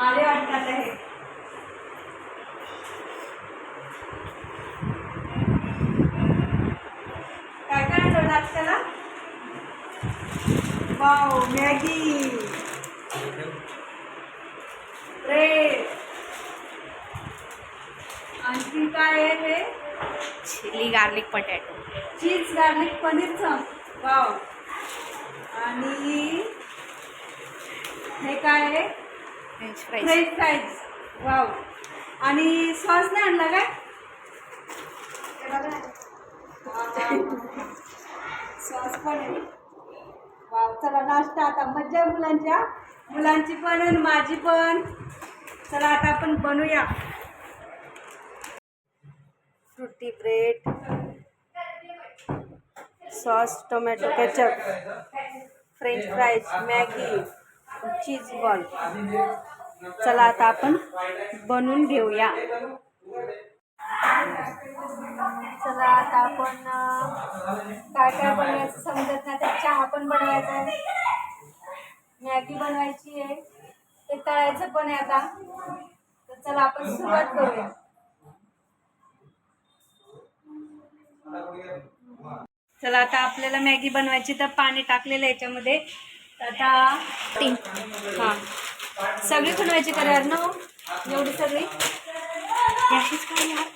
आले वाटतात आहे काय काय आणलं नाश्त्याला वाव मॅगी. ब्रेड आणखी काय आहे हे? Chilli garlic potato. Cheese garlic पनीरचं wow. आणि हे काय आहे? French fries French fries wow आणि सॉस नाही आणला काय? सॉस पण आहे. वाव चला नाश्ता आता. मज्जा मुलांच्या. मुलांची पण आणि माझी पण. चला आता आपण बनवूया fruity bread sauce tomato ketchup French fries Maggi cheese ball चला आता आपण बनवून घेऊया. चला आता आपण काय काय बनवायचं समजत नाही तर चहा पण बनवायचा आहे. मॅगी बनवायची आहे. ते तळायचं पण आहे आता. तर चला आपण सुरुवात करूया. चला आता आपल्याला मॅगी बनवायची तर पाणी टाकलेलं याच्यामध्ये. आता हां. सगळी खुलवायची करार ना एवढी सगळी? यार.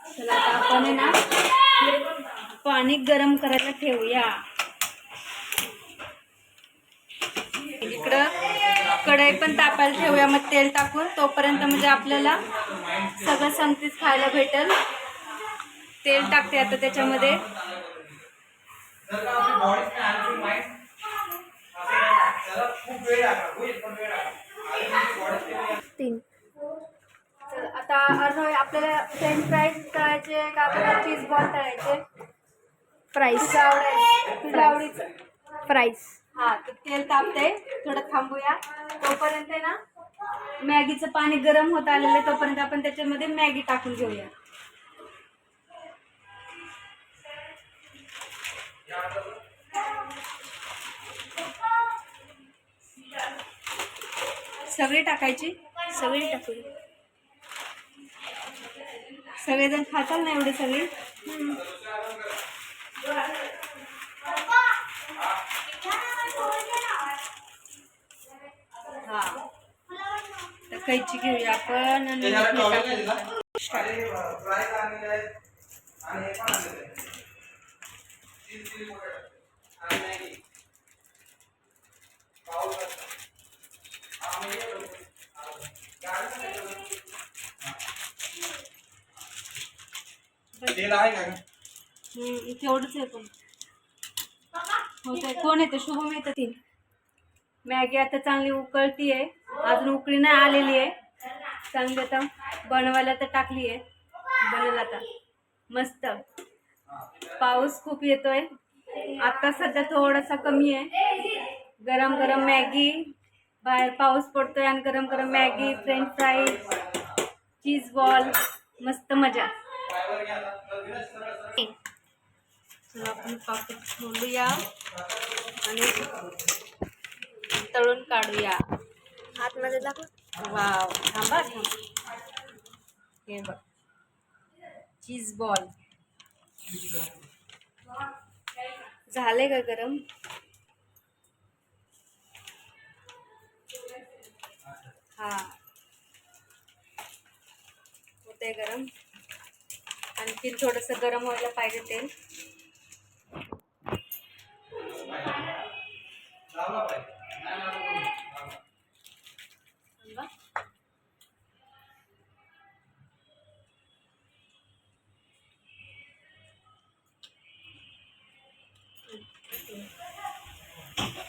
चला आता आपण आहे ना पाणी गरम करायला ठेवूया. इकडं कढई पण तापायला ठेवूया मग तेल टाकून. तोपर्यंत म्हणजे आपल्याला सगळं संगतीच खायला भेटेल. तेल टाकते आता त्याच्यामध्ये. तीन. तर आता अर्ध आपल्याला फ्रेंच फ्राईज तळायचे का आपल्याला चीज बॉल तळायचे फ्राईज तुझं आवडायचं तुझं आवडीचं. फ्राईज हा तर तेल तापते. थोडं थांबूया. तोपर्यंत आहे ना मॅगीचं पाणी गरम होत आलेलं आहे तोपर्यंत आपण त्याच्यामध्ये मॅगी टाकून घेऊया. सगळी टाकायची? सगळी टाकली सगळेजण खाताल ना एवढी सगळी? हा. तर कैची घेऊया आपण आणि हे तेल आहे का? तेवढंच येतो पण. हो, कोण येतं शुभम येतं ती मॅगी आता चांगली उकळती आहे. अजून उकळी नाही आलेली आहे. चांगली आता बनवायला तर टाकली आहे. बनेल आता. मस्त. पाऊस खूप येतोय. आता सध्या थोडासा कमी आहे. गरम गरम मॅगी बाहेर पाऊस पडतोय आणि गरम गरम Maggi French fries cheese ball मस्त मजा. चला आपण पाकिट खोलूया आणि तळून काढूया. आतमध्ये दाखव. वाव थांबा थांब हे बघ. चीज बॉल झाले का गरम? हा. होते गरम. आणखी थोडंसं गरम व्हायला पाहिजे तेल.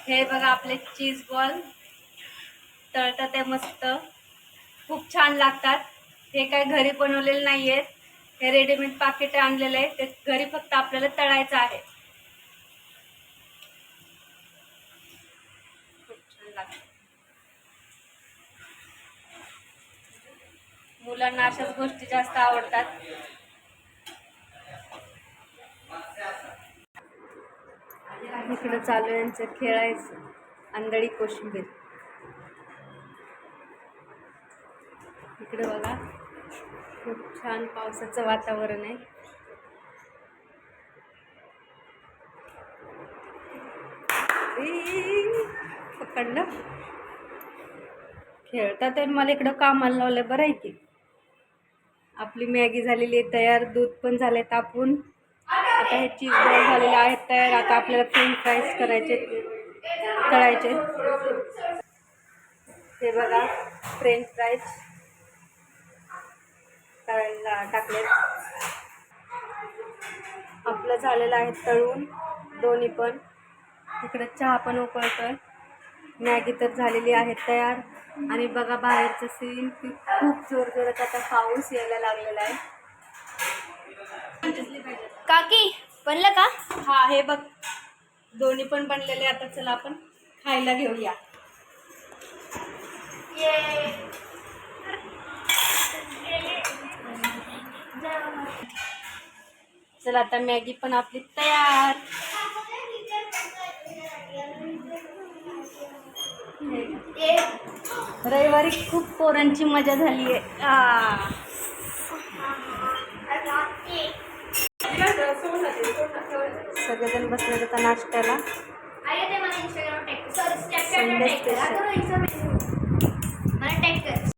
हे बघा आपले चीज बॉल तळतात ते मस्त. खूप छान लागतात. हे काय घरी बनवलेले नाही आहेत हे रेडीमेड पाकिट आणलेलं आहे. ते घरी फक्त आपल्याला तळायचं आहे. खूप छान लागतात मुलांना अशाच गोष्टी जास्त आवडतात. इकडं चालू आहे यांचं खेळायचं. आंधळी कोशिंबीर इकडे बघा खूप छान पावसाचं वातावरण आहे. पकडलं. खेळतात आणि मला इकडं कामाला लावलं बरं आहे की. आपली मॅगी झालेली आहे तयार दूध पण झालंय तापून. आता हे चीज बॉल झालेले आहेत तयार आता आपल्याला फ्रेंच फ्राईज करायचे तळायचे हे बघा फ्रेंच फ्राईज तळायला टाकले आपलं झालेलं आहे तळून दोन्ही पण. इकडे चहा पण उकळतोय. मॅगी तर झालेली आहे तयार. आणि बघा बाहेरचं सीन की खूप जोर जोरात आता पाऊस यायला लागलेला आहे. काकी बनलं का? हा हे बघ. दोन्ही पण बनलेले आता चला आपण खायला घेऊया. चला आता मॅगी पण आपली तयार. रविवारी खूप पोरांची मजा झाली आहे. सगळेजण बसले आता नाश्त्याला. Sunday special